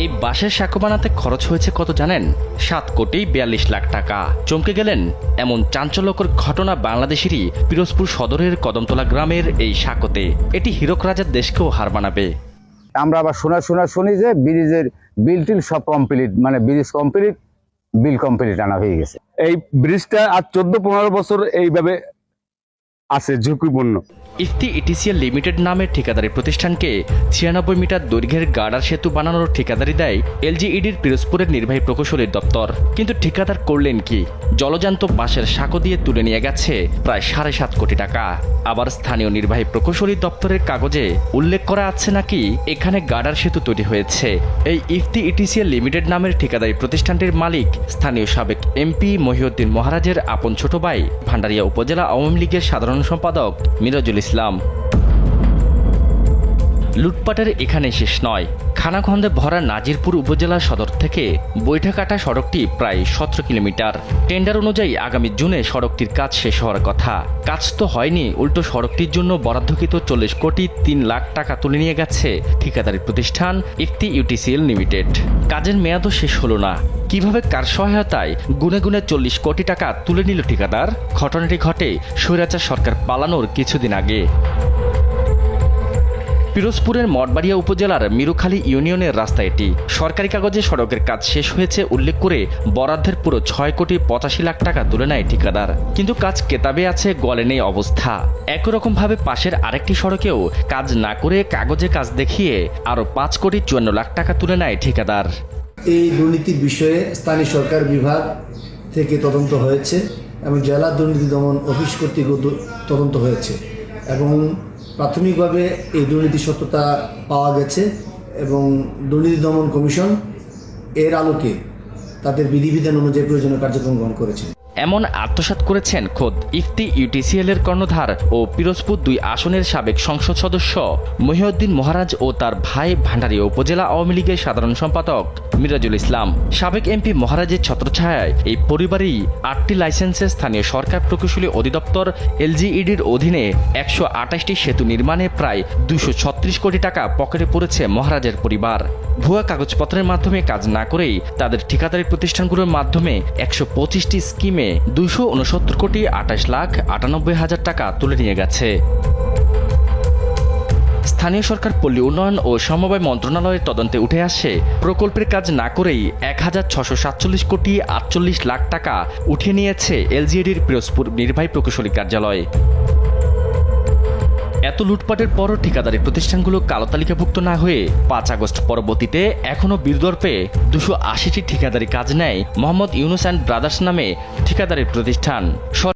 এই বাঁশের সাঁকো বানাতে খরচ হয়েছে কত জানেন? সাত কোটি বিয়াল্লিশ লাখ টাকা। চমকে গেলেন এমন চাঞ্চল্যকর ঘটনা বাংলাদেশেরই পিরোজপুর সদরের কদমতলা গ্রামের এই সাঁকোতে। এটি হীরক রাজার দেশকেও হার মানাবে। আমরা আবার শোনা শোনা শুনি যে ব্রিজের বিল টিল সব কমপ্লিট মানে ব্রিজ কমপ্লিট বিল কমপ্লিট আনা হয়ে গেছে। এই ব্রিজটা আজ চোদ্দ পনেরো বছর এইভাবে আছে ঝুঁকিপূর্ণ। ইফতি ইটিসিএল লিমিটেড নামের ঠিকাদারি প্রতিষ্ঠানকে ছিয়ানব্বই মিটার দৈর্ঘ্যের গার্ডার সেতু বানানোর ঠিকাদারি দেয় এলজিইডির পিরোজপুরের নির্বাহী প্রকৌশলীর দপ্তর। কিন্তু ঠিকাদার করলেন কি? জলজান্ত বাঁশের সাঁকো দিয়ে তুলে নিয়ে গেছে প্রায় সাড়ে সাত কোটি টাকা। আবার স্থানীয় নির্বাহী প্রকৌশলী দপ্তরের কাগজে উল্লেখ করা আছে নাকি এখানে গার্ডার সেতু তৈরি হয়েছে। এই ইফতি ইটিসিএল লিমিটেড নামের ঠিকাদারি প্রতিষ্ঠানটির মালিক স্থানীয় সাবেক এমপি মহিউদ্দিন মহারাজের আপন ছোট ভাই ভান্ডারিয়া উপজেলা আওয়ামী লীগের সাধারণ সম্পাদক মিরাজুল ইসলাম Islam. লুটপাটের এখানে শেষ নয়। খানাখন্দে ভরা নাজিরপুর উপজেলা সদর থেকে বৈঠাকাটা সড়কটি প্রায় সতেরো কিলোমিটার। টেন্ডার অনুযায়ী আগামী জুনে সড়কটির কাজ শেষ হওয়ার কথা। কাজ তো হয়নি, উল্টো সড়কটির জন্য বরাদ্দকৃত চল্লিশ কোটি তিন লাখ টাকা তুলে নিয়ে গেছে ঠিকাদারি প্রতিষ্ঠান ইফতি ইউটিসিএল লিমিটেড। কাজের মেয়াদও শেষ হলো না। কীভাবে কার সহায়তায় গুনে গুনে চল্লিশ কোটি টাকা তুলে নিল ঠিকাদার? ঘটনাটি ঘটে স্বৈরাচার সরকার পালানোর কিছুদিন আগে। পিরোজপুরের মঠবাড়িয়া উপজেলার মিরুখালী ইউনিয়নের রাস্তা এটি। সরকারি কাগজে সড়কের কাজ শেষ হয়েছে উল্লেখ করে বরাদ্দের পুরো ছয় কোটি পঁচাশি লাখ টাকা তুলে নেয় ঠিকাদার। কিন্তু কাজ কেতাবে আছে, গলে নেই অবস্থা। একই রকমভাবে পাশের আরেকটি সড়কেও কাজ না করে কাগজে কাজ দেখিয়ে আরও পাঁচ কোটি চুয়ান্ন লাখ টাকা তুলে নেয় ঠিকাদার। এই দুর্নীতির বিষয়ে স্থানীয় সরকার বিভাগ থেকে তদন্ত হয়েছে এবং জেলা দুর্নীতি দমন অফিস কর্তৃক তদন্ত হয়েছে এবং প্রাথমিকভাবে এই দুর্নীতি সত্যতা পাওয়া গেছে এবং দুর্নীতি দমন কমিশন এর আলোকে তাদের বিধিবিধান অনুযায়ী প্রয়োজনীয় কার্যক্রম গ্রহণ করেছে। এমন আত্মসাৎ করেছেন খোদ ইফতি ইউটিসিএল এর কর্ণধার ও পিরোজপুর দুই আসনের সাবেক সংসদ সদস্য মহিউদ্দিন মহারাজ ও তার ভাই ভান্ডারীয় উপজেলা আওয়ামী লীগের সাধারণ সম্পাদক। মিরাজুল ইসলাম। সাবেক এমপি মহারাজের ছত্রছায়ায় এই পরিবারই আটটি লাইসেন্সে স্থানীয় সরকার প্রকৌশলী অধিদপ্তর এলজিইডির অধীনে একশো আঠাশটি সেতু নির্মাণে প্রায় দুশো ছত্রিশ কোটি টাকা পকেটে পড়েছে মহারাজের পরিবার। ভুয়া কাগজপত্রের মাধ্যমে কাজ না করেই তাদের ঠিকাদারি প্রতিষ্ঠানগুলোর মাধ্যমে একশো পঁচিশটি স্কিমে দুশো উনসত্তর কোটি আঠাশ লাখ আটানব্বই হাজার টাকা তুলে নিয়ে গেছে। স্থানীয় সরকার পল্লী উন্নয়ন ও সমবায় মন্ত্রণালয়ের তদন্তে উঠে আসে, প্রকল্পের কাজ না করেই এক হাজার ছশো সাতচল্লিশ কোটি আটচল্লিশ লাখ টাকা উঠিয়ে নিয়েছে এলজিএডির পিরোজপুর নির্বাহী প্রকৌশলী কার্যালয়। এত লুটপাটের পরও ঠিকাদারি প্রতিষ্ঠানগুলো কালো তালিকাভুক্ত না হয়ে পাঁচ আগস্ট পরবর্তীতে এখনও বীরদর্পে দুশো আশিটি ঠিকাদারি কাজ নেয় মোহাম্মদ ইউনুস অ্যান্ড ব্রাদার্স নামে ঠিকাদারি প্রতিষ্ঠান।